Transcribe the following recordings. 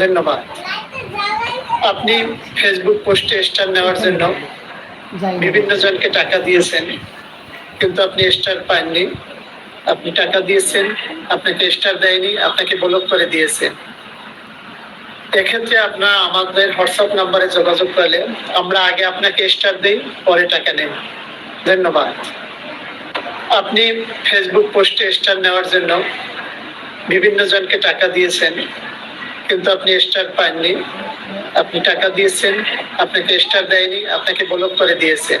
ধন্যবাদ। আপনি ফেসবুক পোস্টে স্টার নেওয়ার জন্য যাই না। বিভিন্ন জনকে টাকা দিয়েছেন কিন্তু আপনি স্টার পাননি। আপনি টাকা দিয়েছেন আপনাকে স্টার দেয়নি আপনাকে ব্লক করে দিয়েছে। এক্ষেত্রে আপনার আমাদের হোয়াটসঅ্যাপ নাম্বারে যোগাযোগ করলে আমরা আগে আপনাকে স্টার দিই পরে টাকা নেন ধন্যবাদ। আপনি ফেসবুক পোস্টে স্টার নেওয়ার জন্য বিভিন্ন জনকে টাকা দিয়েছেন কিন্তু আপনি স্টার পাননি। আপনি টাকা দিয়েছেন, আপনাকে স্টার দেয়নি, আপনাকে ব্লক করে দিয়েছে।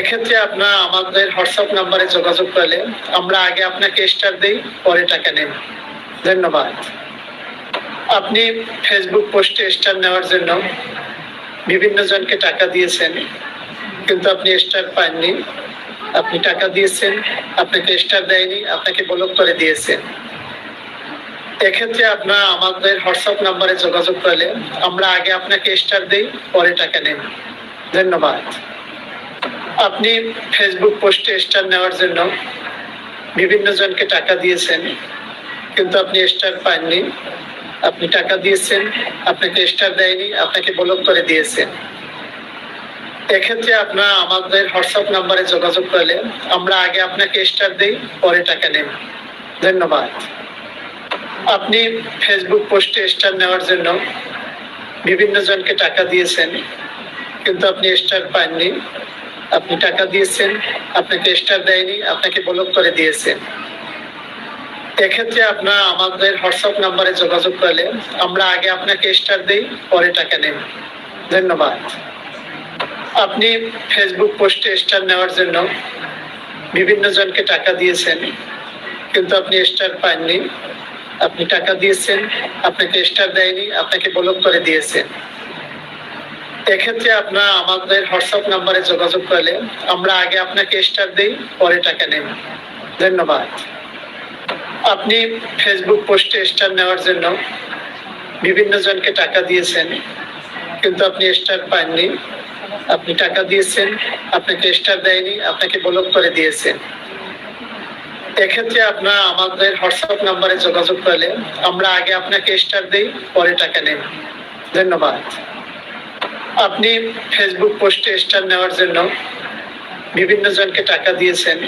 এক্ষেত্রে আপনার আমাদের হোয়াটসঅ্যাপ নাম্বারে যোগাযোগ করলে আমরা আগে আপনাকে স্টার দিই, পরে টাকা নেন ধন্যবাদ। আপনি ফেসবুক পোস্টে স্টার নেওয়ার জন্য বিভিন্ন জনকে টাকা দিয়েছেন, কিন্তু আপনি স্টার পাননি। আপনি টাকা দিয়েছেন, আপনাকে স্টার দেয়নি, আপনাকে ব্লক করে দিয়েছে। এক্ষেত্রে আপনার আমাদের হোয়াটসঅ্যাপ নাম্বারে যোগাযোগ করলে আমরা আগে আপনাকে স্টার দিই, পরে টাকা নেন ধন্যবাদ। আপনি ফেসবুক পোস্টে স্টার নেওয়ার জন্য বিভিন্ন জনকে টাকা দিয়েছেন, কিন্তু আপনি স্টার পাননি। আপনি টাকা দিয়েছেন, আপনাকে স্টার দেয়নি, আপনাকে ব্লক করে দিয়েছেন। এক্ষেত্রে আপনার আমাদের হোয়াটসঅ্যাপ নাম্বারে যোগাযোগ করলে আমরা আগে আপনাকে স্টার দিই, পরে টাকা নেন ধন্যবাদ। আপনি ফেসবুক পোস্টে স্টার নেওয়ার জন্য বিভিন্ন জনকে টাকা দিয়েছেন, কিন্তু আপনি স্টার পাননি। আপনি টাকা দিয়েছেন, আপনাকে স্টার দেয়নি, আপনাকে ব্লক করে দিয়েছেন। এক্ষেত্রে আপনার আমাদের হোয়াটসঅ্যাপ নাম্বারে যোগাযোগ করলে আমরা আগে আপনাকে স্টার দিই, পরে টাকা নেন ধন্যবাদ। আপনি ফেসবুক পোস্টে স্টার নেওয়ার জন্য বিভিন্ন জনকে টাকা দিয়েছেন, কিন্তু আপনি স্টার পাননি। আপনি টাকা দিয়েছেন, আপনাকে স্টার দেয়নি, আপনাকে ব্লক করে দিয়েছে। এক্ষেত্রে আপনার আমাদের হোয়াটসঅ্যাপ নাম্বারে যোগাযোগ করলে আমরা আগে আপনাকে স্টার দিই, পরে টাকা নেন ধন্যবাদ। আপনি ফেসবুক পোস্টে স্টার নেওয়ার জন্য বিভিন্ন জনকে টাকা দিয়েছেন, কিন্তু আপনি স্টার পাননি। আপনি টাকা দিয়েছেন, আপনাকে স্টার দেয়নি, আপনাকে ব্লক করে দিয়েছে এক্ষেত্রে আপনার আমাদের হোয়াটসঅ্যাপ নাম্বারে যোগাযোগ করলে আমরা আগে আপনাকে স্টার দিই, পরে টাকা নেন ধন্যবাদ। আপনি ফেসবুক পোস্টে স্টার নেওয়ার জন্য বিভিন্ন জনকে টাকা দিয়েছেন,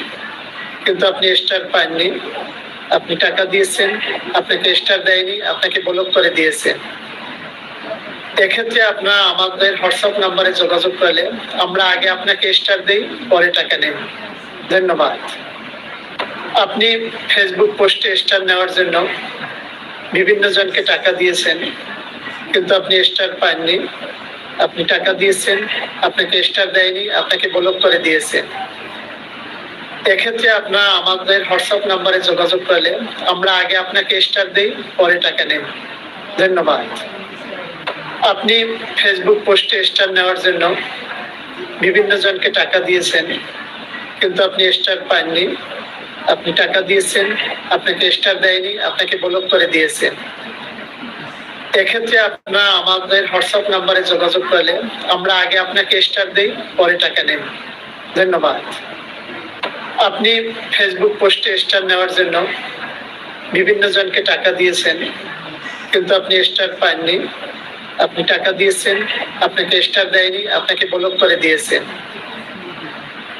কিন্তু আপনি স্টার পাননি। আপনি টাকা দিয়েছেন, আপনাকে স্টার দেয়নি, আপনাকে ব্লক করে দিয়েছে। এক্ষেত্রে আপনার আমাদের হোয়াটসঅ্যাপ নাম্বারে যোগাযোগ করলে আমরা আগে আপনাকে স্টার দিই, পরে টাকা নেন ধন্যবাদ। আপনি ফেসবুক পোস্টে স্টার নেওয়ার জন্য বিভিন্ন জনকে টাকা দিয়েছেন, কিন্তু আপনি স্টার পাননি। আপনি টাকা দিয়েছেন, আপনাকে স্টার দেয়নি, আপনাকে ব্লক করে দিয়েছে। এক্ষেত্রে আপনার আমাদের হোয়াটসঅ্যাপ নাম্বারে যোগাযোগ করলে আমরা আগে আপনাকে স্টার দিই, পরে টাকা নেন ধন্যবাদ। আপনি ফেসবুক পোস্টে স্টার নেওয়ার জন্য বিভিন্ন জনকে টাকা দিয়েছেন, কিন্তু আপনি স্টার পাননি। আপনি টাকা দিয়েছেন, আপনাকে স্টার দেয়নি, আপনাকে ব্লক করে দিয়েছেন। এক্ষেত্রে আপনার আমাদের হোয়াটসঅ্যাপ নাম্বারে যোগাযোগ করলে আমরা আগে আপনাকে স্টার দিই, পরে টাকা নেন ধন্যবাদ। আপনি ফেসবুক পোস্টে স্টার নেওয়ার জন্য বিভিন্ন জনকে টাকা দিয়েছেন, কিন্তু আপনি স্টার পাননি। আপনি টাকা দিয়েছেন, আপনাকে স্টার দেয়নি, আপনাকে ব্লক করে দিয়েছে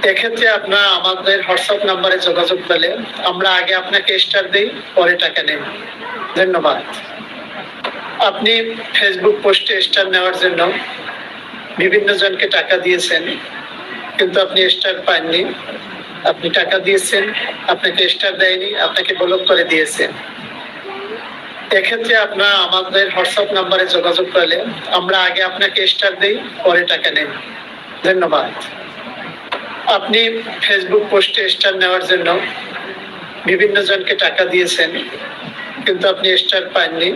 এক্ষেত্রে আপনার আমাদের হোয়াটসঅ্যাপ নাম্বারে যোগাযোগ করলে আমরা আগে আপনাকে স্টার দিই, পরে টাকা নেন ধন্যবাদ। আপনি ফেসবুক পোস্টে স্টার নেওয়ার জন্য বিভিন্ন জনকে টাকা দিয়েছেন, কিন্তু আপনি স্টার পাননি। আপনি টাকা দিয়েছেন, আপনাকে স্টার দেয়নি, আপনাকে ব্লক করে দিয়েছেন। এক্ষেত্রে আপনার আমাদের হোয়াটসঅ্যাপ নাম্বারে যোগাযোগ করলে আমরা আগে আপনাকে স্টার দিই, পরে টাকা নেন ধন্যবাদ। আপনি ফেসবুক পোস্টে স্টার নেওয়ার জন্য বিভিন্ন জনকে টাকা দিয়েছেন, কিন্তু আপনি স্টার পাননি।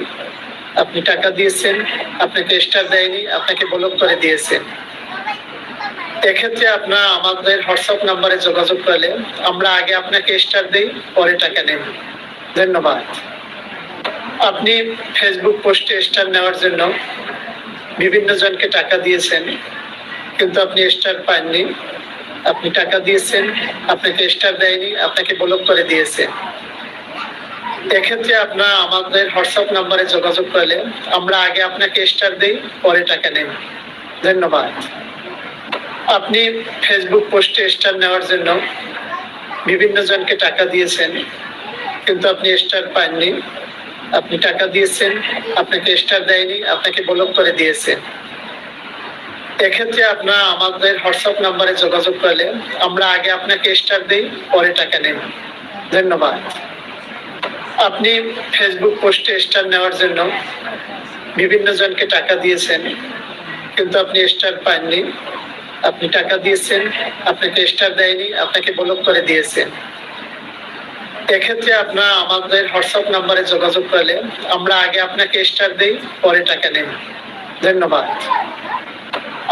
আপনি টাকা দিয়েছেন, আপনাকে স্টার দেয়নি, আপনাকে ব্লক করে দিয়েছেন। এক্ষেত্রে আপনার আমাদের হোয়াটসঅ্যাপ নাম্বারে যোগাযোগ করলে আমরা আগে আপনাকে স্টার দিই, পরে টাকা নেন ধন্যবাদ। আপনি ফেসবুক পোস্টে স্টার নেওয়ার জন্য বিভিন্ন জনকে টাকা দিয়েছেন, কিন্তু আপনি স্টার পাননি। আপনি টাকা দিয়েছেন, আপনাকে স্টার দেয়নি, আপনাকে ব্লক করে দিয়েছে। এক্ষেত্রে আপনার আমাদের হোয়াটসঅ্যাপ নাম্বারে যোগাযোগ করলে আমরা আগে আপনাকে স্টার দিই, পরে টাকা নেন ধন্যবাদ। আপনি ফেসবুক পোস্টে স্টার নেওয়ার জন্য বিভিন্ন জনকে টাকা দিয়েছেন, কিন্তু আপনি স্টার পাননি। আপনি টাকা দিয়েছেন, আপনাকে স্টার দেয়নি, আপনাকে ব্লক করে দিয়েছে। এক্ষেত্রে আপনার আমাদের হোয়াটসঅ্যাপ নাম্বারে যোগাযোগ করলে আমরা আগে আপনাকে স্টার দিই, পরে টাকা নেন ধন্যবাদ। আপনি ফেসবুক পোস্টে স্টার নেওয়ার জন্য বিভিন্ন জনকে টাকা দিয়েছেন, কিন্তু আপনি স্টার পাননি। আপনি টাকা দিয়েছেন, আপনাকে স্টার দেয়নি, আপনাকে ব্লক করে দিয়েছেন। এক্ষেত্রে আপনার আমাদের হোয়াটসঅ্যাপ নাম্বারে যোগাযোগ করলে আমরা আগে আপনাকে স্টার দিই, পরে টাকা নেন ধন্যবাদ।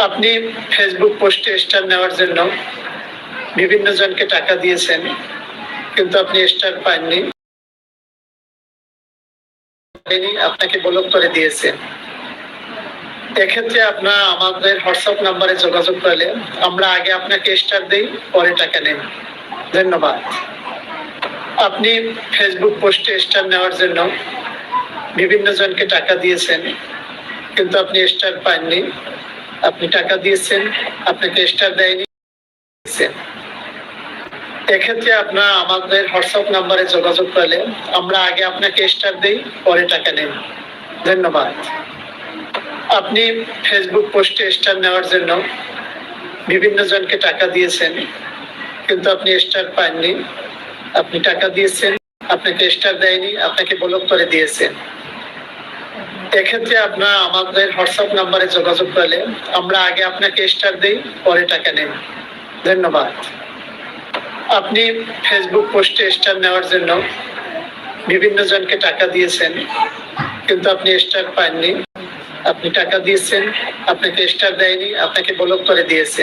আপনি ফেসবুক পোস্টে স্টার নেওয়ার জন্য বিভিন্ন জনকে টাকা দিয়েছেন কিন্তু আপনি স্টার পাননি। দেয়নি, আপনাকে ব্লক করে দিয়েছে এক্ষেত্রে আপনার আমাদের হোয়াটসঅ্যাপ নাম্বারে যোগাযোগ করলে আমরা আগে আপনাকে স্টার দিই পরে টাকা নেন ধন্যবাদ। আপনি ফেসবুক পোস্টে স্টার নেওয়ার জন্য বিভিন্ন জনকে টাকা দিয়েছেন কিন্তু আপনি স্টার পাননি। আপনি টাকা দিয়েছেন আপনাকে স্টার দেয়নি এক্ষেত্রে আপনার আমাদের হোয়াটসঅ্যাপ নাম্বারে যোগাযোগ করলে আমরা আগে আপনাকে স্টার দিই, পরে টাকা নেন ধন্যবাদ। আপনি ফেসবুক পোস্টে স্টার নেওয়ার জন্য বিভিন্ন জনকে টাকা দিয়েছেন, কিন্তু আপনি স্টার পাননি। আপনি টাকা দিয়েছেন, আপনাকে স্টার দেয়নি, আপনাকে ব্লক করে দিয়েছে এক্ষেত্রে আপনার আমাদের হোয়াটসঅ্যাপ নাম্বারে যোগাযোগ করলে আমরা আগে আপনাকে স্টার দিই, পরে টাকা নেন ধন্যবাদ। আপনি ফেসবুক পোস্টে স্টার নেওয়ার জন্য বিভিন্ন জনকে টাকা দিয়েছেন, কিন্তু আপনি স্টার পাননি। আপনি টাকা দিয়েছেন, আপনাকে স্টার দেয়নি, আপনাকে ব্লক করে দিয়েছে।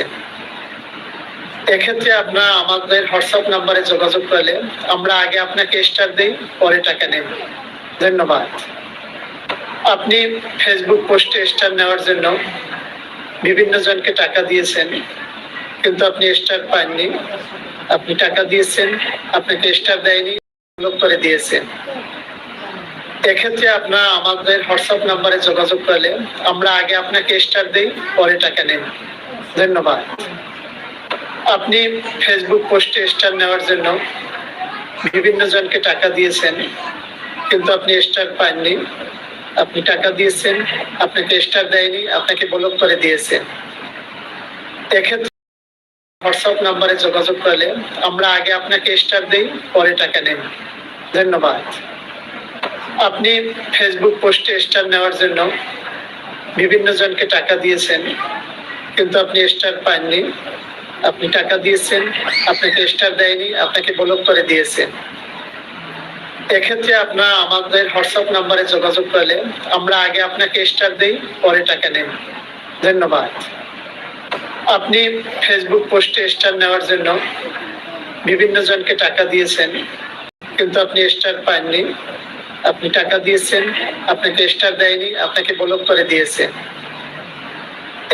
এক্ষেত্রে আপনার আমাদের হোয়াটসঅ্যাপ নাম্বারে যোগাযোগ করলে আমরা আগে আপনাকে স্টার দিই, পরে টাকা নেন ধন্যবাদ। আপনি ফেসবুক পোস্টে স্টার নেওয়ার জন্য বিভিন্ন জনকে টাকা দিয়েছেন, কিন্তু আপনি স্টার পাননি। আপনি টাকা দিয়েছেন, আপনাকে স্টার দেয়নি ব্লক করে দিয়েছে এক্ষেত্রে আপনার আমাদের হোয়াটসঅ্যাপ নাম্বারে যোগাযোগ করলে আমরা আগে আপনাকে স্টার দিই, পরে টাকা নেন ধন্যবাদ। আপনি ফেসবুক পোস্টে স্টার নেওয়ার জন্য বিভিন্ন জনকে টাকা দিয়েছেন, কিন্তু আপনি স্টার পাননি। আপনি টাকা দিয়েছেন, আপনাকে স্টার দেয়নি, আপনাকে ব্লক করে দিয়েছেন এক্ষেত্রে হোয়াটসঅ্যাপ নাম্বারে যোগাযোগ করলে আমরা আগে আপনাকে স্টার দিই, পরে টাকা নেন ধন্যবাদ। আপনি ফেসবুক পোস্টে স্টার নেওয়ার জন্য বিভিন্ন জনকে টাকা দিয়েছেন, কিন্তু আপনি স্টার পাননি। আপনি টাকা দিয়েছেন, আপনাকে স্টার দেয়নি, আপনাকে ব্লক করে দিয়েছে। এক্ষেত্রে আপনার আমাদের হোয়াটসঅ্যাপ নাম্বারে যোগাযোগ করলে আমরা আগে আপনাকে স্টার দিই, পরে টাকা নেন ধন্যবাদ। আপনি ফেসবুক পোস্টে স্টার নেওয়ার জন্য বিভিন্ন জনকে টাকা দিয়েছেন, কিন্তু আপনি স্টার পাননি। আপনি টাকা দিয়েছেন, আপনাকে স্টার দেয়নি, আপনাকে ব্লক করে দিয়েছে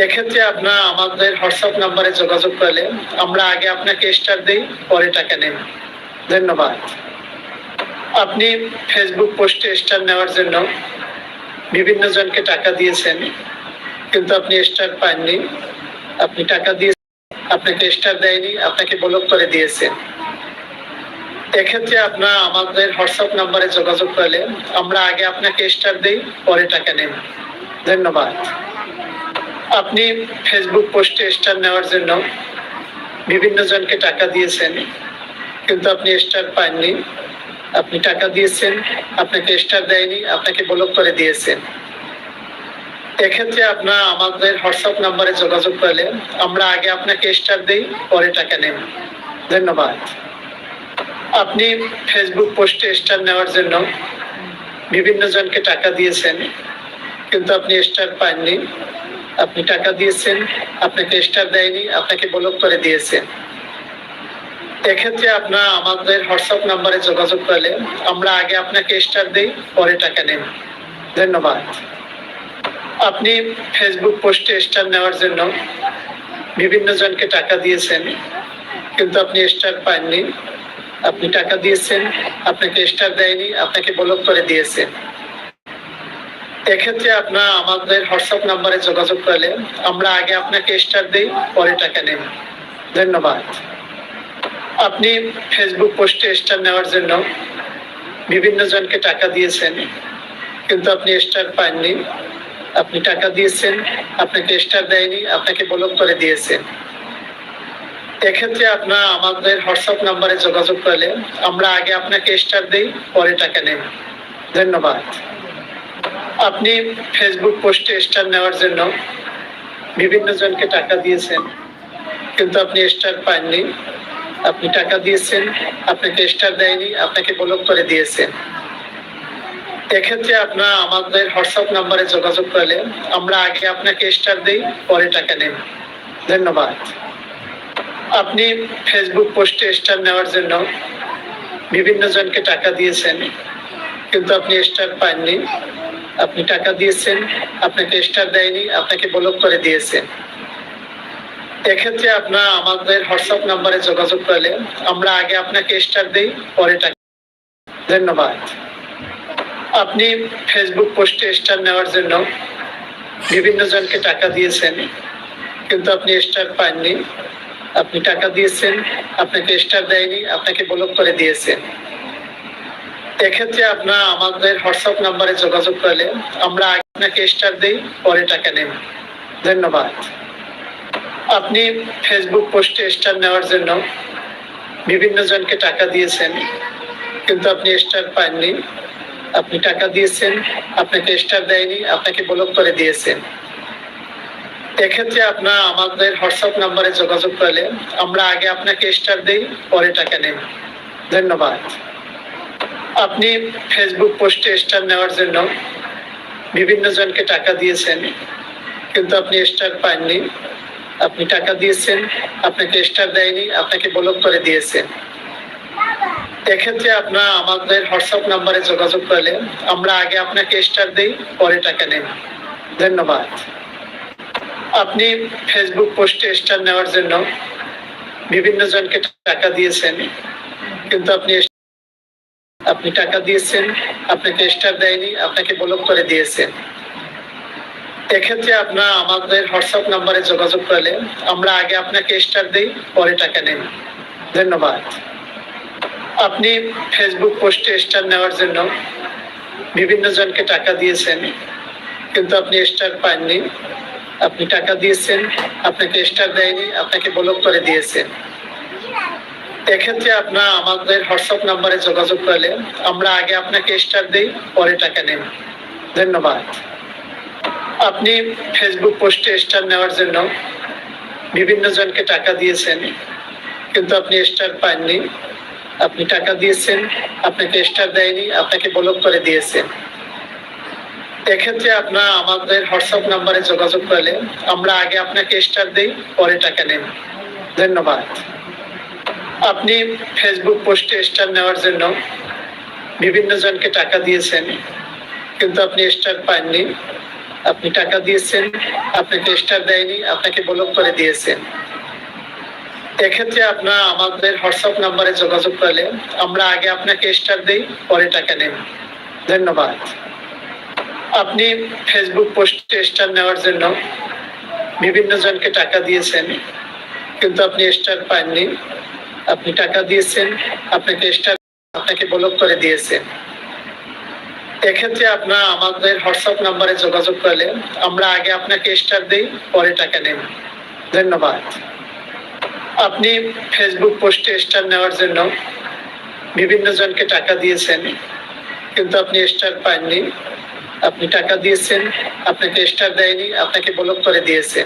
এক্ষেত্রে আপনার আমাদের হোয়াটসঅ্যাপ নাম্বারে যোগাযোগ করলে আমরা আগে আপনাকে স্টার দিই, পরে টাকা নেন ধন্যবাদ। আপনি ফেসবুক পোস্টে স্টার নেওয়ার জন্য বিভিন্ন জনকে টাকা দিয়েছেন, কিন্তু আপনি স্টার পাননি। আপনি টাকা দিয়ে আপনাকে স্টার দেয়নি, আপনাকে ব্লক করে দিয়েছে। এক্ষেত্রে আপনার আমাদের হোয়াটসঅ্যাপ নাম্বারে যোগাযোগ করলে আমরা আগে আপনাকে স্টার দিই, পরে টাকা নেন ধন্যবাদ। আপনি ফেসবুক পোস্টে স্টার নেওয়ার জন্য বিভিন্ন জনকে টাকা দিয়েছেন, কিন্তু আপনি স্টার পাননি। আপনি টাকা দিয়েছেন, আপনাকে স্টার দেয়নি, আপনাকে ব্লক করে দিয়েছে এক্ষেত্রে আপনার আমাদের হোয়াটসঅ্যাপ নাম্বারে যোগাযোগ করলে আমরা আগে আপনাকে স্টার দিই, পরে টাকা নেন ধন্যবাদ। আপনি ফেসবুক পোস্টে স্টার নেওয়ার জন্য বিভিন্ন জনকে টাকা দিয়েছেন, কিন্তু আপনি স্টার পাননি। আপনি টাকা দিয়েছেন, আপনাকে স্টার দেয়নি, আপনাকে ব্লক করে দিয়েছে এক্ষেত্রে আপনার আমাদের হোয়াটসঅ্যাপ নাম্বারে যোগাযোগ করলে আমরা আগে আপনাকে স্টার দিই, পরে টাকা নেন ধন্যবাদ। আপনি ফেসবুক পোস্টে স্টার নেওয়ার জন্য বিভিন্ন জনকে টাকা দিয়েছেন, কিন্তু আপনি স্টার পাননি। আপনি টাকা দিয়েছেন, আপনাকে স্টার দেয়নি, আপনাকে ব্লক করে দিয়েছেন এক্ষেত্রে আপনার আমাদের হোয়াটসঅ্যাপ নাম্বারে যোগাযোগ করলে আমরা আগে আপনাকে স্টার দিই, পরে টাকা নেই ধন্যবাদ। আপনি ফেসবুক পোস্টে স্টার নেওয়ার জন্য বিভিন্ন জনকে টাকা দিয়েছেন, কিন্তু আপনি স্টার পাননি। আপনি টাকা দিয়েছেন, আপনাকে স্টার দেয়নি, আপনাকে ব্লক করে দিয়েছেন এক্ষেত্রে আপনার আমাদের হোয়াটসঅ্যাপ নাম্বারে যোগাযোগ করলে আমরা আগে আপনাকে স্টার দিই, পরে টাকা নেই। ধন্যবাদ। আপনি ফেসবুক পোস্টে স্টার নেওয়ার জন্য বিভিন্ন জনকে টাকা দিয়েছেন, কিন্তু আপনি স্টার পাননি। আপনি টাকা দিয়েছেন, আপনাকে স্টার দেয়নি, আপনাকে ব্লক করে দিয়েছে। এক্ষেত্রে আপনার আমাদের হোয়াটসঅ্যাপ নাম্বারে যোগাযোগ করলে আমরা আগে আপনাকে স্টার দিই, পরে টাকা নেই। ধন্যবাদ। আপনি ফেসবুক পোস্টে স্টার নেওয়ার জন্য বিভিন্ন জনকে টাকা দিয়েছেন, কিন্তু আপনি স্টার পাননি। আপনি টাকা দিয়েছেন, আপনাকে স্টার দেয়নি, আপনাকে ব্লক করে দিয়েছে। এক্ষেত্রে আপনার আমাদের হোয়াটসঅ্যাপ নাম্বারে যোগাযোগ করলে আমরা আগে আপনাকে স্টার দিই, পরে টাকা ধন্যবাদ। আপনি ফেসবুক পোস্টে স্টার নেওয়ার জন্য বিভিন্ন জনকে টাকা দিয়েছেন, কিন্তু আপনি স্টার পাননি। আপনি টাকা দিয়েছেন, আপনাকে স্টার দেয়নি, আপনাকে ব্লক করে দিয়েছেন। এক্ষেত্রে আপনার আমাদের হোয়াটসঅ্যাপ নাম্বারে যোগাযোগ করলে আমরা আপনাকে স্টার দিই, পরে টাকা নেন ধন্যবাদ। আপনি ফেসবুক পোস্টে স্টার নেওয়ার জন্য বিভিন্ন জনকে টাকা দিয়েছেন, কিন্তু আপনি স্টার পাননি। আপনি টাকা দিয়েছেন, আপনাকে স্টার দেয়নি, আপনাকে ব্লক করে দিয়েছে এক্ষেত্রে আপনার আমাদের হোয়াটসঅ্যাপ নাম্বারে যোগাযোগ করলে আমরা আগে আপনাকে স্টার দিই, পরে টাকা নেন ধন্যবাদ। আপনি ফেসবুক পোস্টে স্টার নেওয়ার জন্য বিভিন্ন জনকে টাকা দিয়েছেন, কিন্তু আপনি স্টার পাননি। আপনি টাকা দিয়েছেন, আপনাকে স্টার দেয়নি, আপনাকে ব্লক করে দিয়েছে এক্ষেত্রে আমাদের হোয়াটসঅ্যাপ নাম্বারে যোগাযোগ করলে আমরা আগে আপনাকে স্টার পরে টাকা নেন ধন্যবাদ। আপনি ফেসবুক পোস্টে স্টার নেওয়ার জন্য বিভিন্ন জনকে টাকা দিয়েছেন, কিন্তু আপনি আপনি টাকা দিয়েছেন, আপনাকে স্টার দেয়নি, আপনাকে ব্লক করে দিয়েছে এক্ষেত্রে আপনার আমাদের হোয়াটসঅ্যাপ নাম্বারে যোগাযোগ করলে আমরা আগে আপনাকে স্টার দিই, পরে টাকা নেন ধন্যবাদ। আপনি ফেসবুক পোস্টে স্টার নেওয়ার জন্য বিভিন্ন জনকে টাকা দিয়েছেন, কিন্তু আপনি স্টার পাননি। আপনি টাকা দিয়েছেন, আপনাকে স্টার দেয়নি, আপনাকে ব্লক করে দিয়েছেন। এক্ষেত্রে আপনার আমাদের হোয়াটসঅ্যাপ নাম্বারে যোগাযোগ করলে আমরা আগে আপনাকে স্টার দিই, পরে টাকা নেন ধন্যবাদ। আপনি ফেসবুক পোস্টে স্টার নেওয়ার জন্য বিভিন্ন জনকে টাকা দিয়েছেন, কিন্তু আপনি স্টার পাননি। আপনি টাকা দিয়েছেন, আপনাকে স্টার দেয়নি, আপনাকে ব্লক করে দিয়েছে এক্ষেত্রে আপনার আমাদের হোয়াটসঅ্যাপ নাম্বারে যোগাযোগ করলে আমরা আগে আপনাকে স্টার দিই, পরে টাকা নেন ধন্যবাদ। আপনি ফেসবুক পোস্টে স্টার নেওয়ার জন্য বিভিন্ন জনকে টাকা দিয়েছেন, কিন্তু আপনি স্টার পাননি। আপনি টাকা দিয়েছেন আপনাকে স্টার দেয়নি, আপনাকে ব্লক করে দিয়েছে এক্ষেত্রে আপনার আমাদের হোয়াটসঅ্যাপ নাম্বারে যোগাযোগ করলে আমরা আগে আপনাকে স্টার দিই, পরে টাকা নেন ধন্যবাদ। আপনি ফেসবুক পোস্টে স্টার নেওয়ার জন্য বিভিন্ন জনকে টাকা দিয়েছেন, কিন্তু আপনি স্টার পাননি। আপনি টাকা দিয়েছেন আপনাকে স্টার আপনাকে ব্লক করে দিয়েছে এক্ষেত্রে আপনার আমাদের হোয়াটসঅ্যাপ নাম্বারে যোগাযোগ করলে আমরা আগে আপনাকে স্টার দিই, পরে টাকা নেন ধন্যবাদ। আপনি ফেসবুক পোস্টে স্টার নেওয়ার জন্য বিভিন্ন জনকে টাকা দিয়েছেন, কিন্তু আপনি স্টার পাননি। আপনি টাকা দিয়েছেন, আপনাকে স্টার দেয়নি, আপনাকে ব্লক করে দিয়েছে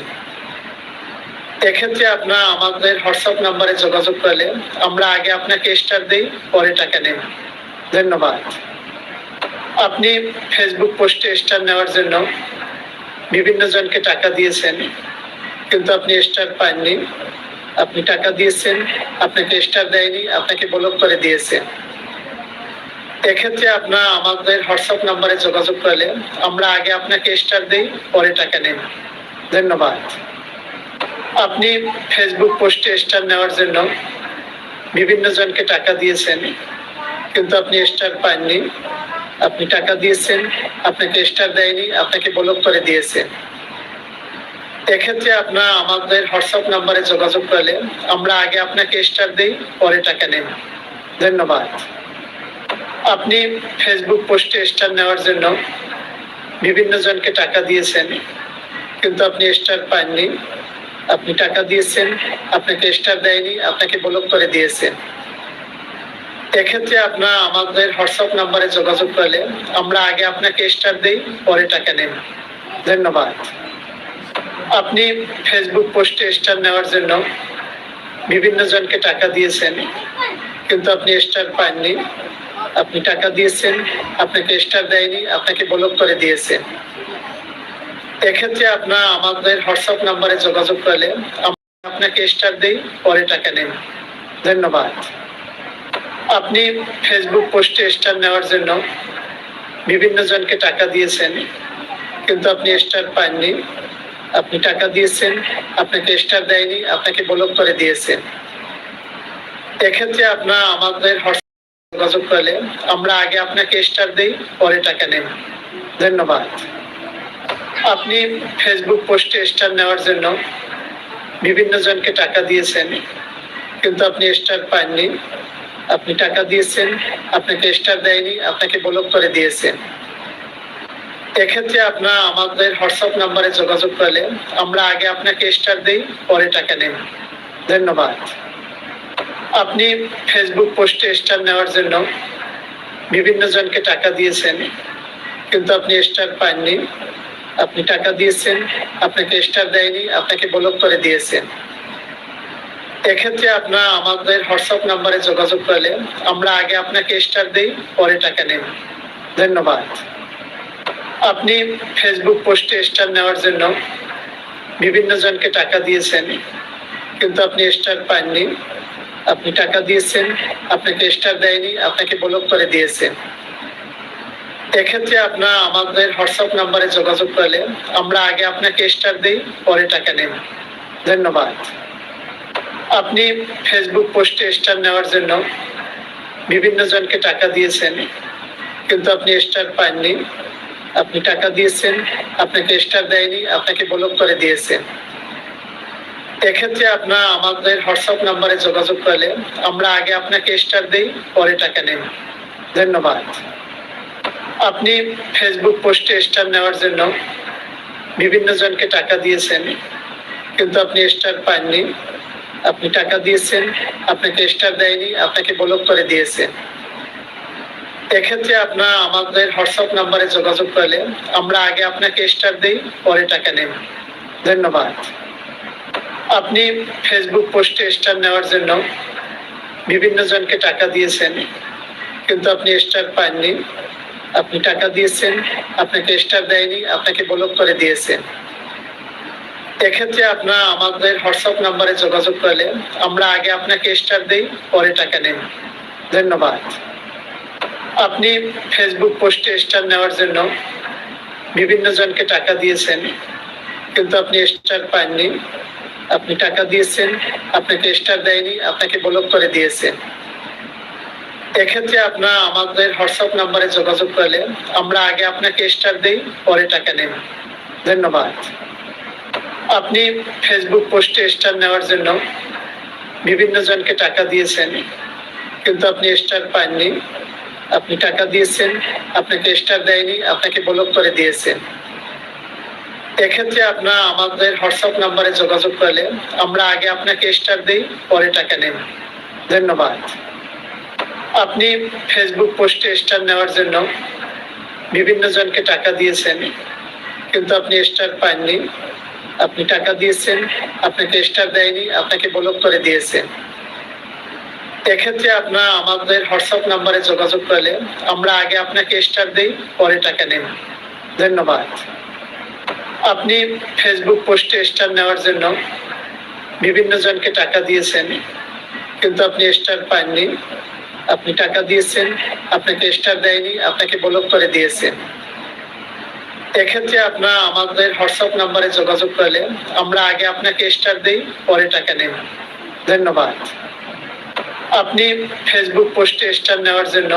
এক্ষেত্রে আপনার আমাদের হোয়াটসঅ্যাপ নাম্বারে যোগাযোগ করলে আমরা আগে আপনাকে স্টার দিই, পরে টাকা নেন ধন্যবাদ। আপনি ফেসবুক পোস্টে স্টার নেওয়ার জন্য বিভিন্ন জনকে টাকা দিয়েছেন, কিন্তু আপনি স্টার পাননি। আপনি টাকা দিয়েছেন, আপনাকে স্টার দেয়নি, আপনাকে ব্লক করে দিয়েছে। এক্ষেত্রে আপনার আমাদের হোয়াটসঅ্যাপ নাম্বারে যোগাযোগ করলে আমরা আগে আপনাকে স্টার দিই, পরে টাকা নেন ধন্যবাদ। আপনি ফেসবুক পোস্টে স্টার নেওয়ার জন্য বিভিন্ন জনকে টাকা দিয়েছেন, কিন্তু আপনি স্টার পাননি। আপনি টাকা দিয়েছেন, আপনাকে স্টার দেয়নি, আপনাকে ব্লক করে দিয়েছে। এক্ষেত্রে আপনার আমাদের হোয়াটসঅ্যাপ নাম্বারে যোগাযোগ করলে আমরা আগে আপনাকে স্টার দিই, পরে টাকা নেন ধন্যবাদ। আপনি ফেসবুক পোস্টে স্টার নেওয়ার জন্য বিভিন্ন জনকে টাকা দিয়েছেন, কিন্তু আপনি স্টার পাননি। আপনি টাকা দিয়েছেন, আপনাকে স্টার দেয়নি, আপনাকে ব্লক করে দিয়েছে। এক্ষেত্রে আপনার আমাদের হোয়াটসঅ্যাপ নাম্বারে যোগাযোগ করলে আমরা আগে আপনাকে স্টার দিই, পরে টাকা নেন ধন্যবাদ। আপনি ফেসবুক পোস্টে স্টার নেওয়ার জন্য বিভিন্ন জনকে টাকা দিয়েছেন, কিন্তু আপনি স্টার পাননি। আপনি টাকা দিয়েছেন, আপনাকে স্টার দেয়নি, আপনাকে ব্লক করে দিয়েছেন। এক্ষেত্রে আপনার আমাদের হোয়াটসঅ্যাপ নাম্বারে যোগাযোগ করলে আপনাকে স্টার দিই, পরে টাকা নেন ধন্যবাদ। আপনি ফেসবুক পোস্টে স্টার নেওয়ার জন্য বিভিন্ন জনকে টাকা দিয়েছেন, কিন্তু আপনি স্টার পাননি। আপনি টাকা দিয়েছেন, আপনাকে স্টার দেয়নি, আপনাকে ব্লক করে দিয়েছে এক্ষেত্রে আপনার আমাদের যোগাযোগ করলে আমরা আগে আপনাকে স্টার দিই, পরে টাকা নেন ধন্যবাদ। আপনি ফেসবুক পোস্টে স্টার নেওয়ার জন্য বিভিন্ন জনকে টাকা দিয়েছেন, কিন্তু আপনি স্টার পাননি। আপনি টাকা দিয়েছেন আপনাকে স্টার দেয়নি, আপনাকে ব্লক করে দিয়েছে। এক্ষেত্রে আপনার আমাদের হোয়াটসঅ্যাপ নাম্বারে যোগাযোগ করলে আমরা আগে আপনাকে স্টার দিই, পরে টাকা নেন ধন্যবাদ। আপনি ফেসবুক পোস্টে স্টার নেওয়ার জন্য বিভিন্ন জনকে টাকা দিয়েছেন, কিন্তু আপনি স্টার পাননি। আপনি টাকা দিয়েছেন, আপনাকে স্টার দেয়নি, আপনাকে ব্লক করে দিয়েছে। এক্ষেত্রে আপনার আমাদের হোয়াটসঅ্যাপ নাম্বারে যোগাযোগ করলে আমরা আগে আপনাকে স্টার দিই, পরে টাকা নেন ধন্যবাদ। আপনি ফেসবুক পোস্টে স্টার নেওয়ার জন্য বিভিন্ন জনকে টাকা দিয়েছেন, কিন্তু আপনি স্টার পাননি। আপনি টাকা দিয়েছেন, আপনাকে স্টার দেয়নি, আপনাকে ব্লক করে দিয়েছেন। এক্ষেত্রে আপনার আমাদের হোয়াটসঅ্যাপ নাম্বারে যোগাযোগ করলে আমরা আগে আপনাকে স্টার দিই, পরে টাকা নেন ধন্যবাদ। আপনি ফেসবুক পোস্টে স্টার নেওয়ার জন্য বিভিন্ন জনকে টাকা দিয়েছেন, কিন্তু আপনি স্টার পাননি। আপনি টাকা দিয়েছেন, আপনাকে স্টার দেয়নি, আপনাকে ব্লক করে দিয়েছে এক্ষেত্রে আপনার আমাদের হোয়াটসঅ্যাপ নাম্বারে যোগাযোগ করলে আমরা আগে আপনাকে স্টার দিই, পরে টাকা নেন ধন্যবাদ। আপনি ফেসবুক পোস্টে স্টার নেওয়ার জন্য বিভিন্ন জনকে টাকা দিয়েছেন, কিন্তু আপনি স্টার পাননি। আপনি টাকা দিয়েছেন, আপনাকে স্টার দেয়নি, আপনাকে ব্লক করে দিয়েছে। এক্ষেত্রে আপনার আমাদের হোয়াটসঅ্যাপ নাম্বারে যোগাযোগ করলে আমরা আগে আপনাকে স্টার দিই, পরে টাকা নেন ধন্যবাদ। আপনি ফেসবুক পোস্টে স্টার নেওয়ার জন্য বিভিন্ন জনকে টাকা দিয়েছেন, কিন্তু আপনি স্টার পাননি। আপনি টাকা দিয়েছেন, আপনাকে স্টার দেয়নি, আপনাকে ব্লক করে দিয়েছে। এক্ষেত্রে আপনার আমাদের হোয়াটসঅ্যাপ নাম্বারে যোগাযোগ করলে আমরা আগে আপনাকে স্টার দিই, পরে টাকা নেন ধন্যবাদ। আপনি ফেসবুক পোস্টে স্টার নেওয়ার জন্য বিভিন্ন জনকে টাকা দিয়েছেন, কিন্তু আপনি স্টার পাননি। আপনি টাকা দিয়েছেন, আপনাকে স্টার দেয়নি, আপনাকে ব্লক করে দিয়েছেন। এক্ষেত্রে আপনার আমাদের হোয়াটসঅ্যাপ নাম্বারে যোগাযোগ করলে আমরা আগে আপনাকে স্টার দিই, পরে টাকা নেন ধন্যবাদ। আপনি ফেসবুক পোস্টে স্টার নেওয়ার জন্য বিভিন্ন জনকে টাকা দিয়েছেন, কিন্তু আপনি স্টার পাননি। আপনি টাকা দিয়েছেন, আপনাকে স্টার দেয়নি, আপনাকে ব্লক করে দিয়েছে এক্ষেত্রে আপনার আমাদের হোয়াটসঅ্যাপ নাম্বারে যোগাযোগ করলে আমরা আগে আপনাকে স্টার দিই, পরে টাকা নেন ধন্যবাদ। আপনি ফেসবুক পোস্টে স্টার নেওয়ার জন্য বিভিন্ন জনকে টাকা দিয়েছেন, কিন্তু আপনি স্টার পাননি। আপনি টাকা দিয়েছেন আপনাকে স্টার দেয়নি, আপনাকে ব্লক করে দিয়েছে। এক্ষেত্রে আপনার আমাদের হোয়াটসঅ্যাপ নাম্বারে যোগাযোগ করলে আমরা আগে আপনাকে স্টার দিই, পরে টাকা নেন ধন্যবাদ। আপনি ফেসবুক পোস্টে স্টার নেওয়ার জন্য বিভিন্ন জনকে টাকা দিয়েছেন, কিন্তু আপনি স্টার পাননি। আপনি টাকা দিয়েছেন, আপনাকে স্টার দেয়নি, আপনাকে ব্লক করে দিয়েছে। এক্ষেত্রে আপনার আমাদের হোয়াটসঅ্যাপ নাম্বারে যোগাযোগ করলে আমরা আগে আপনাকে স্টার দিই, পরে টাকা নেন ধন্যবাদ। আপনি ফেসবুক পোস্টে স্টার নেওয়ার জন্য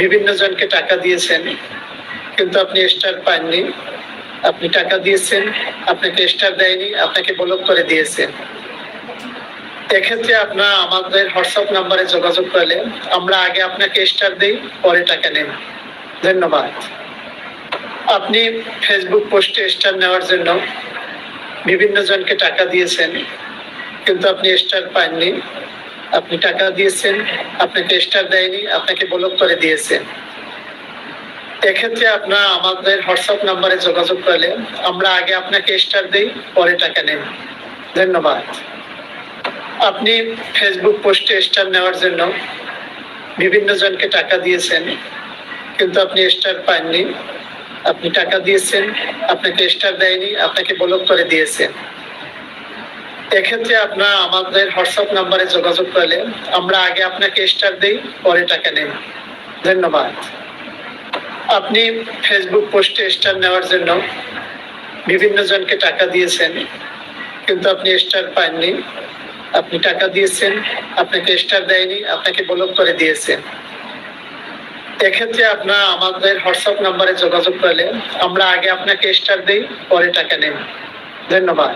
বিভিন্ন জনকে টাকা দিয়েছেন, কিন্তু আপনি স্টার পাননি। আপনি টাকা দিয়েছেন, আপনাকে স্টার দেয়নি, আপনাকে ব্লক করে দিয়েছেন। এক্ষেত্রে আপনার আমাদের হোয়াটসঅ্যাপ নাম্বারে যোগাযোগ করলে আমরা আগে আপনাকে স্টার দিই, পরে টাকা নেন ধন্যবাদ। আপনি ফেসবুক পোস্টে স্টার নেওয়ার জন্য বিভিন্ন জনকে টাকা দিয়েছেন, কিন্তু আপনি স্টার পাননি। আপনি টাকা দিয়েছেন, আপনাকে স্টার দেয়নি, আপনাকে ব্লক করে দিয়েছে। এক্ষেত্রে আপনার আমাদের হোয়াটসঅ্যাপ নাম্বারে যোগাযোগ করলে আমরা আগে আপনাকে স্টার দিই, পরে টাকা নেন ধন্যবাদ। আপনি ফেসবুক পোস্টে স্টার নেওয়ার জন্য বিভিন্ন জনকে টাকা দিয়েছেন, কিন্তু আপনি স্টার পাননি। আপনি টাকা দিয়েছেন, আপনাকে স্টার দেয়নি, আপনাকে ব্লক করে দিয়েছেন। এক্ষেত্রে আপনার আমাদের হোয়াটসঅ্যাপ নাম্বারে যোগাযোগ করলে আমরা আগে আপনাকে স্টার দিই, পরে টাকা নেই। ধন্যবাদ। আপনি ফেসবুক পোস্টে স্টার নেওয়ার জন্য বিভিন্ন জনকে টাকা দিয়েছেন, কিন্তু আপনি স্টার পাননি। আপনি টাকা দিয়েছেন, আপনাকে স্টার দেয়নি, আপনাকে ব্লক করে দিয়েছে এক্ষেত্রে আপনার আমাদের হোয়াটসঅ্যাপ নাম্বারে যোগাযোগ করলে আমরা আগে আপনাকে স্টার দিই, পরে টাকা নেন ধন্যবাদ।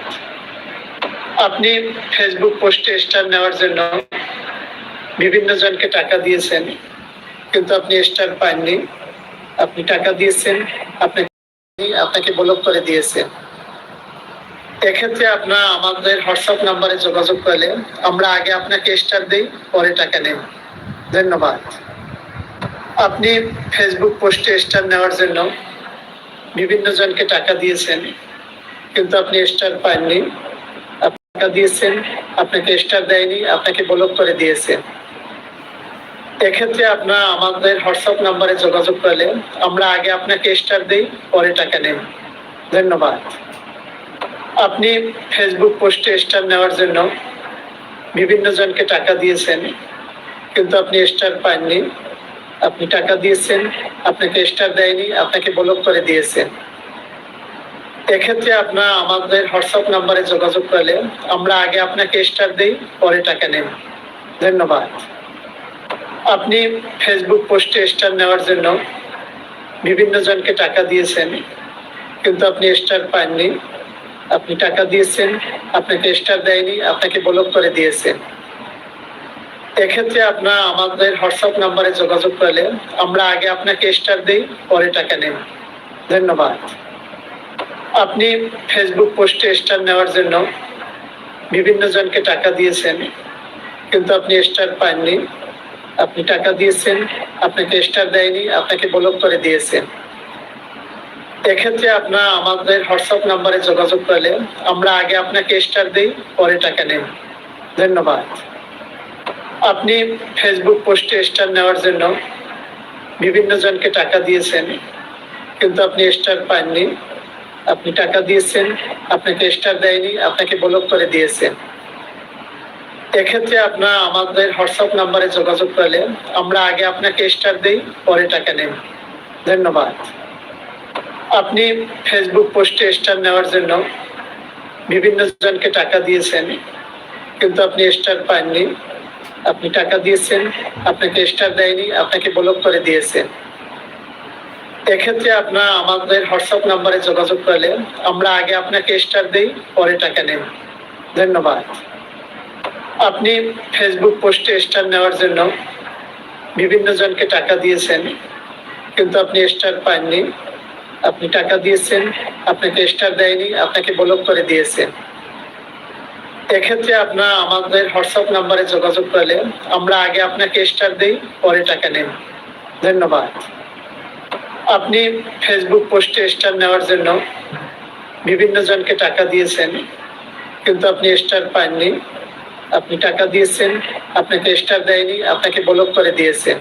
আপনি ফেসবুক পোস্টে স্টার নেওয়ার জন্য বিভিন্ন জনকে টাকা দিয়েছেন, কিন্তু আপনি স্টার পাননি। আপনি টাকা দিয়েছেন আপনি আপনাকে ব্লক করে দিয়েছেন। এক্ষেত্রে আপনার আমাদের হোয়াটসঅ্যাপ নাম্বারে যোগাযোগ করলে আমরা আগে আপনাকে স্টার দিই, পরে টাকা নেব ধন্যবাদ। আপনি ফেসবুক পোস্টে স্টার নেওয়ার জন্য বিভিন্ন জনকে টাকা দিয়েছেন, কিন্তু আপনি স্টার পাননি। আপনি টাকা দিয়েছেন, আপনাকে স্টার দেয়নি, আপনাকে ব্লক করে দিয়েছে এক্ষেত্রে আপনার আমাদের হোয়াটসঅ্যাপ নাম্বারে যোগাযোগ করলে আমরা আগে আপনাকে স্টার দিই, পরে টাকা নেন ধন্যবাদ। আপনি ফেসবুক পোস্টে স্টার নেওয়ার জন্য বিভিন্ন জনকে টাকা দিয়েছেন, কিন্তু আপনি স্টার পাননি। আপনি টাকা দিয়েছেন, আপনাকে স্টার দেয়নি, আপনাকে ব্লক করে দিয়েছেন। এক্ষেত্রে আপনার আমাদের হোয়াটসঅ্যাপ নাম্বারে যোগাযোগ করলে আমরা আগে আপনাকে স্টার দিই, পরে টাকা নেন ধন্যবাদ। আপনি ফেসবুক পোস্টে স্টার নেওয়ার জন্য বিভিন্ন জনকে টাকা দিয়েছেন, কিন্তু আপনি স্টার পাননি। আপনি টাকা দিয়েছেন, আপনাকে স্টার দেয়নি, আপনাকে ব্লক করে দিয়েছে এক্ষেত্রে আপনার আমাদের হোয়াটসঅ্যাপ নাম্বারে যোগাযোগ করলে আমরা আগে আপনাকে স্টার দিই, পরে টাকা নেন ধন্যবাদ। আপনি ফেসবুক পোস্টে স্টার নেওয়ার জন্য বিভিন্ন জনকে টাকা দিয়েছেন, কিন্তু আপনি স্টার পাননি। আপনি টাকা দিয়েছেন, আপনাকে স্টার দেয়নি, আপনাকে ব্লক করে দিয়েছে এক্ষেত্রে আপনার আমাদের হোয়াটসঅ্যাপ নাম্বারে যোগাযোগ করলে আমরা আগে আপনাকে স্টার দিই, পরে টাকা নেন ধন্যবাদ। আপনি ফেসবুক পোস্টে স্টার নেওয়ার জন্য বিভিন্ন জনকে টাকা দিয়েছেন, কিন্তু আপনি স্টার পাননি। আপনি টাকা দিয়েছেন, আপনাকে স্টার দেয়নি, আপনাকে ব্লক করে দিয়েছে এক্ষেত্রে আপনার আমাদের হোয়াটসঅ্যাপ নাম্বারে যোগাযোগ করলে আমরা আগে আপনাকে স্টার দিই, পরে টাকা নেন ধন্যবাদ। আপনি ফেসবুক পোস্টে স্টার নেওয়ার জন্য বিভিন্ন জনকে টাকা দিয়েছেন, কিন্তু আপনি স্টার পাননি। আপনি টাকা দিয়েছেন, আপনাকে স্টার দেয়নি, আপনাকে ব্লক করে দিয়েছেন এক্ষেত্রে আপনার আমাদের হোয়াটসঅ্যাপ নাম্বারে যোগাযোগ করলে আমরা আগে আপনাকে স্টার দিই, পরে টাকা নেন ধন্যবাদ। আপনি ফেসবুক পোস্টে স্টার নেওয়ার জন্য বিভিন্ন জনকে টাকা দিয়েছেন, কিন্তু আপনি স্টার পাননি। আপনি টাকা দিয়েছেন, আপনাকে স্টার দেয়নি, আপনাকে ব্লক করে দিয়েছে। এক্ষেত্রে আপনার আমাদের হোয়াটসঅ্যাপ নাম্বারে যোগাযোগ করলে আমরা আগে আপনাকে স্টার দিই, পরে টাকা নেন ধন্যবাদ। আপনি ফেসবুক পোস্টে স্টার নেওয়ার জন্য বিভিন্ন জনকে টাকা দিয়েছেন, কিন্তু আপনি স্টার পাননি। আপনি টাকা দিয়েছেন, আপনাকে স্টার দেয়নি, আপনাকে ব্লক করে দিয়েছেন।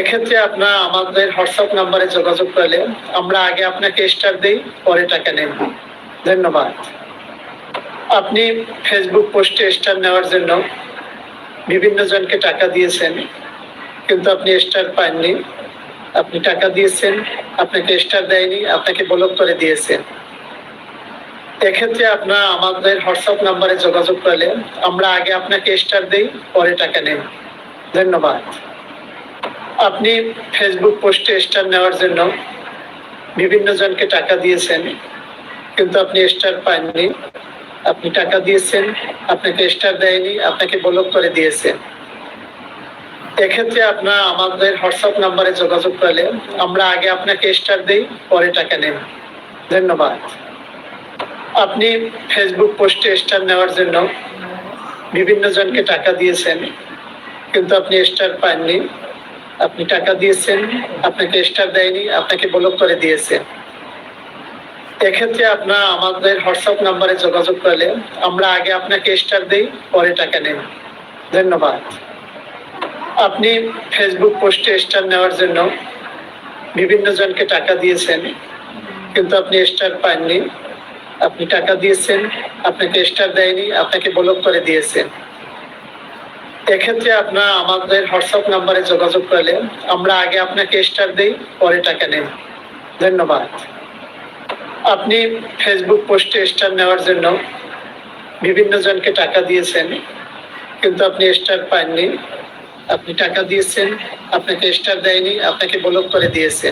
এক্ষেত্রে আপনার আমাদের হোয়াটসঅ্যাপ নাম্বারে যোগাযোগ করলে আমরা আগে আপনাকে স্টার দিই, পরে টাকা নেন ধন্যবাদ। আপনি ফেসবুক পোস্টে স্টার নেওয়ার জন্য বিভিন্ন জনকে টাকা দিয়েছেন, কিন্তু আপনি স্টার পাননি। আপনি টাকা দিয়েছেন, আপনাকে স্টার দেয়নি, আপনাকে ব্লক করে দিয়েছেন। এক্ষেত্রে আপনার আমাদের হোয়াটসঅ্যাপ নাম্বারে যোগাযোগ করলে আমরা আগে আপনাকে স্টার দিই, পরে টাকা নেই। ধন্যবাদ। আপনি ফেসবুক পোস্টে স্টার নেওয়ার জন্য বিভিন্ন জনকে টাকা দিয়েছেন, কিন্তু আপনি স্টার পাননি। আপনি টাকা দিয়েছেন, আপনাকে স্টার দেয়নি, আপনাকে ব্লক করে দিয়েছেন এক্ষেত্রে আপনার আমাদের হোয়াটসঅ্যাপ নাম্বারে যোগাযোগ করলে আমরা আগে আপনাকে স্টার দিই, পরে টাকা নেই। ধন্যবাদ। আপনি ফেসবুক পোস্টে স্টার নেওয়ার জন্য বিভিন্ন জনকে টাকা দিয়েছেন, কিন্তু আপনি স্টার পাননি। আপনি টাকা দিয়েছেন, আপনাকে স্টার দেয়নি, আপনাকে ব্লক করে দিয়েছে। এক্ষেত্রে আপনার আমাদের হোয়াটসঅ্যাপ নাম্বারে যোগাযোগ করলে আমরা আগে আপনাকে স্টার দিই, পরে টাকা নেই। ধন্যবাদ। আপনি ফেসবুক পোস্টে স্টার নেওয়ার জন্য বিভিন্ন জনকে টাকা দিয়েছেন, কিন্তু আপনি স্টার পাননি। আপনি টাকা দিয়েছেন, আপনাকে স্টার দেয়নি, আপনাকে ব্লক করে দিয়েছেন। এক্ষেত্রে আপনার আমাদের হোয়াটসঅ্যাপ নাম্বারে যোগাযোগ করলে আমরা আগে আপনাকে স্টার দিই, পরে টাকা নেই। ধন্যবাদ। আপনি ফেসবুক পোস্টে স্টার নেওয়ার জন্য বিভিন্ন জনকে টাকা দিয়েছেন কিন্তু আপনি স্টার পাননি আপনি টাকা দিয়েছেন আপনাকে স্টার দেয়নি আপনাকে ব্লক করে দিয়েছে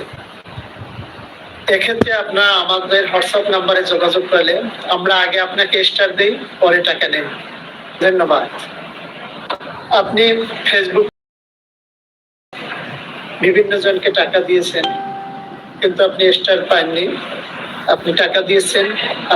এক্ষেত্রে আপনার আমাদের হোয়াটসঅ্যাপ নাম্বারে যোগাযোগ করলে আমরা আগে আপনাকে স্টার দিই পরে টাকা নেই ধন্যবাদ আপনি ফেসবুক বিভিন্ন জনকে টাকা দিয়েছেন কিন্তু আপনি স্টার পাননি আপনি টাকা দিয়েছেন